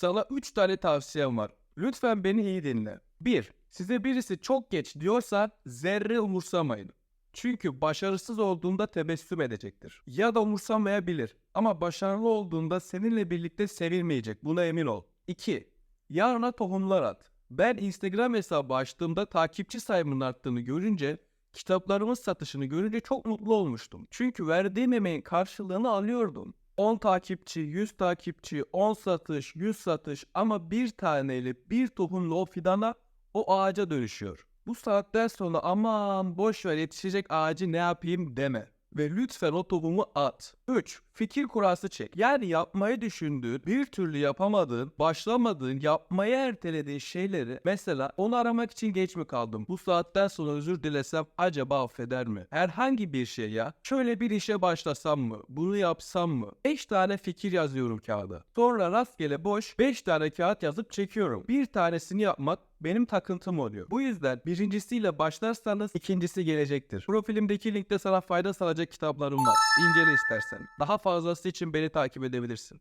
Sana 3 tane tavsiyem var. Lütfen beni iyi dinle. 1. Size birisi çok geç diyorsa zerre umursamayın. Çünkü başarısız olduğunda tebessüm edecektir. Ya da umursamayabilir. Ama başarılı olduğunda seninle birlikte sevilmeyecek. Buna emin ol. 2. Yarına tohumlar at. Ben Instagram hesabı açtığımda takipçi sayımın arttığını görünce, kitaplarımın satışını görünce çok mutlu olmuştum. Çünkü verdiğim emeğin karşılığını alıyordum. 10 takipçi, 100 takipçi, 10 satış, 100 satış ama bir taneyle bir tohumla o fidana o ağaca dönüşüyor. Bu saatten sonra aman boş ver yetişecek ağacı ne yapayım deme. Ve lütfen o tohumu at. 3. Fikir kurası çek. Yani yapmayı düşündüğün, bir türlü yapamadığın, başlamadığın, yapmayı ertelediğin şeyleri mesela onu aramak için geç mi kaldım? Bu saatten sonra özür dilesem acaba affeder mi? Herhangi bir şey ya. Şöyle bir işe başlasam mı? Bunu yapsam mı? 5 tane fikir yazıyorum kağıda. Sonra rastgele boş 5 tane kağıt yazıp çekiyorum. Bir tanesini yapmak benim takıntım oluyor. Bu yüzden birincisiyle başlarsanız ikincisi gelecektir. Profilimdeki linkte sana fayda sağlayacak kitaplarım var. İncele istersen. Daha fazlası için beni takip edebilirsin.